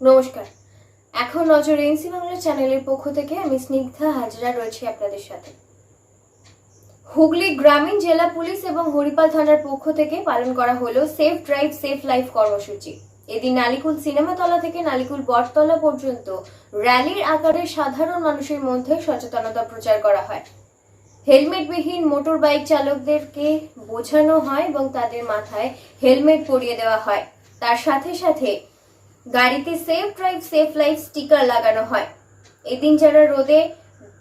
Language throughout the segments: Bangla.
নমস্কার। এখন নজর এনসি বাংলা চ্যানেলের পক্ষ থেকে আমি স্নিগ্ধা হাজরা রয়েছি আপনাদের সাথে। হুগলি গ্রামীণ জেলা পুলিশ এবং হরিপাল থানার পক্ষ থেকে পালন করা হলো সেফ ড্রাইভ, সেফ লাইফ কর্মসূচি। এদিন নালিকুল সিনেমাতলা থেকে নালিকুল বটতলা পর্যন্ত র্যালির আকারে সাধারণ মানুষের মধ্যে সচেতনতা প্রচার করা হয়। হেলমেটবিহীন মোটর বাইক চালকদেরকে বোঝানো হয় এবং তাদের মাথায় হেলমেট পরিয়ে দেওয়া হয়। তার সাথে সাথে গাড়িতে safe drive safe life sticker লাগানো হয়। এদিন যারা রোদে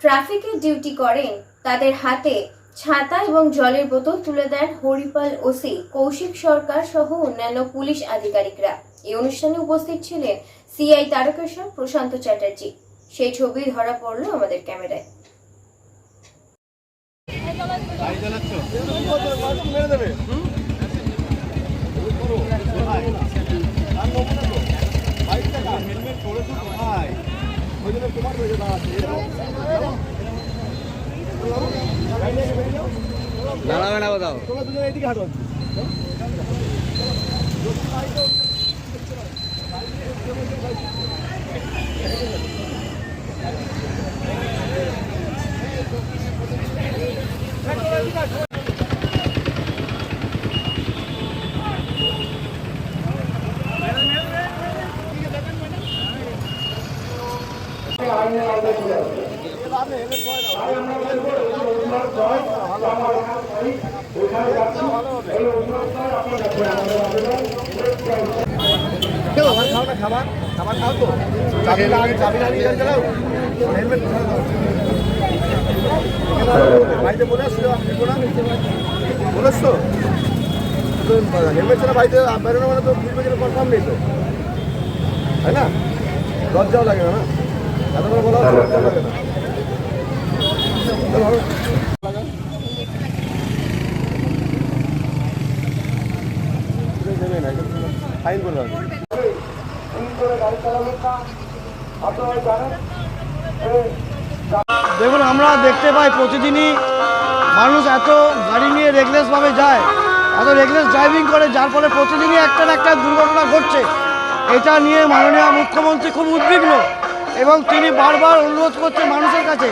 ট্রাফিকের ডিউটি করেন তাদের হাতে ছাতা এবং জলের বোতল তুলে দেন হরিপাল ওসি কৌশিক সরকার সহ অন্যান্য পুলিশ আধিকারিকরা। এই অনুষ্ঠানে উপস্থিত ছিলেন সিআই তারকেশ্বর প্রশান্ত চ্যাটার্জি। সেই ছবি ধরা পড়ল আমাদের ক্যামেরায়। দাঁড়াবে না কোথাও খাবার? খাও না খাবার খাবার খাও তো চাবি না আগে চাবি না নিয়ে চালাও হেলমেট বাড়িতে বলে আসছো বলেছ তো হেলমেট ছাড়া বাড়িতে বেরোনো মানে তো ফিরবে কনফার্ম নেই তো তাই না লাগে না দেখুন, আমরা দেখতে পাই প্রতিদিনই মানুষ এত গাড়ি নিয়ে রেগলেসভাবে যায়, এত রেগলেস ড্রাইভিং করে, যার ফলে প্রতিদিনই একটা একটা দুর্ঘটনা ঘটছে। এটা নিয়ে মাননীয় মুখ্যমন্ত্রী খুব উদ্বিগ্ন। এবং তিনি বারবার অনুরোধ করছে মানুষের কাছে।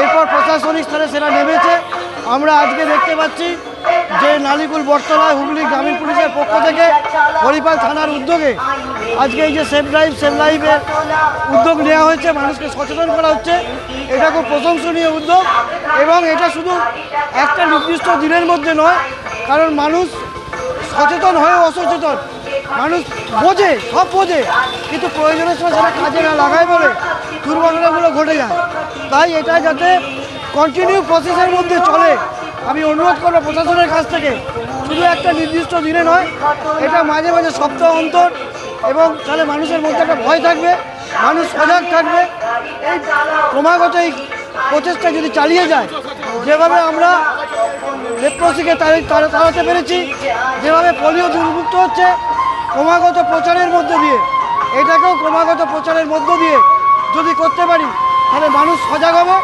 এরপর প্রশাসনিক স্তরে সেটা নেমেছে। আমরা আজকে দেখতে পাচ্ছি যে নালিকুল বটতলায় হুগলি গ্রামীণ পুলিশের পক্ষ থেকে হরিপাল থানার উদ্যোগে আজকে এই যে সেফ ড্রাইভ, সেফ লাইফের উদ্যোগ নেওয়া হয়েছে, মানুষকে সচেতন করা হচ্ছে। এটা খুব প্রশংসনীয় উদ্যোগ এবং এটা শুধু একটা নির্দিষ্ট দিনের মধ্যে নয়, কারণ মানুষ সচেতন হয়ে অসচেতন। মানুষ বোঝে, সব বোঝে, কিন্তু প্রয়োজনের সময় সেটা কাজে না লাগায় বলে দুর্ঘটনাগুলো ঘটে যায়। তাই এটা যাতে কন্টিনিউ প্রসেসের মধ্যে চলে, আমি অনুরোধ করব প্রশাসনের কাছ থেকে, শুধু একটা নির্দিষ্ট দিনে নয়, এটা মাঝে মাঝে সপ্তাহ অন্তর, এবং তাহলে মানুষের মধ্যে একটা ভয় থাকবে, মানুষ সজাগ থাকবে। এই ক্রমাগত এই প্রচেষ্টা যদি চালিয়ে যায়, যেভাবে আমরা লেপ্রসিকে তাড়াতে পেরেছি, যেভাবে পোলিও দুর্মুক্ত হচ্ছে ক্রমাগত প্রচারের মধ্য দিয়ে এটাকেও ক্রমাগত প্রচারের মধ্য দিয়ে যদি করতে পারি তাহলে মানুষ সজাগ হবে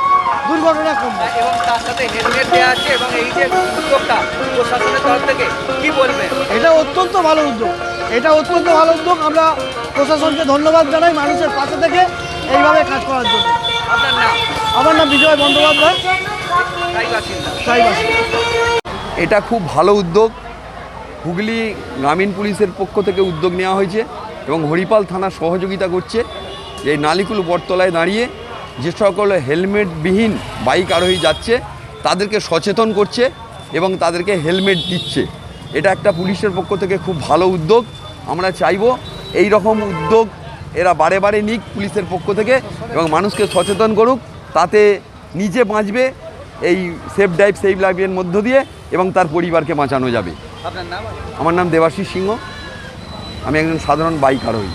দুর্ঘটনা কমবে। এবং তার সাথে হেলমেট দেওয়া আছে এবং এই যে উদ্যোগটা প্রশাসনের তরফ থেকে কি বলবেন এটা অত্যন্ত ভালো উদ্যোগ। এটা অত্যন্ত ভালো উদ্যোগ। আমরা প্রশাসনকে ধন্যবাদ জানাই মানুষের পাশে থেকে এইভাবে কাজ করার জন্য। আপনার নাম? আমার নাম বিজয় বন্দ্যোপাধ্যায়। তাই এটা খুব ভালো উদ্যোগ। হুগলি গ্রামীণ পুলিশের পক্ষ থেকে উদ্যোগ নেওয়া হয়েছে এবং হরিপাল থানা সহযোগিতা করছে। এই নালিকুল বটতলায় দাঁড়িয়ে যে সকল হেলমেটবিহীন বাইক আরোহী যাচ্ছে, তাদেরকে সচেতন করছে এবং তাদেরকে হেলমেট দিচ্ছে। এটা একটা পুলিশের পক্ষ থেকে খুব ভালো উদ্যোগ। আমরা চাইব এই রকম উদ্যোগ এরা বারে বারে নিক পুলিশের পক্ষ থেকে এবং মানুষকে সচেতন করুক, তাতে নিজে বাঁচবে, এই সেফ ড্রাইভ, সেফ লাইফের মধ্য দিয়ে এবং তার পরিবারকে বাঁচানো যাবে। আমার নাম দেবাশিস সিংহ। আমি একজন সাধারণ বাইক আরোহী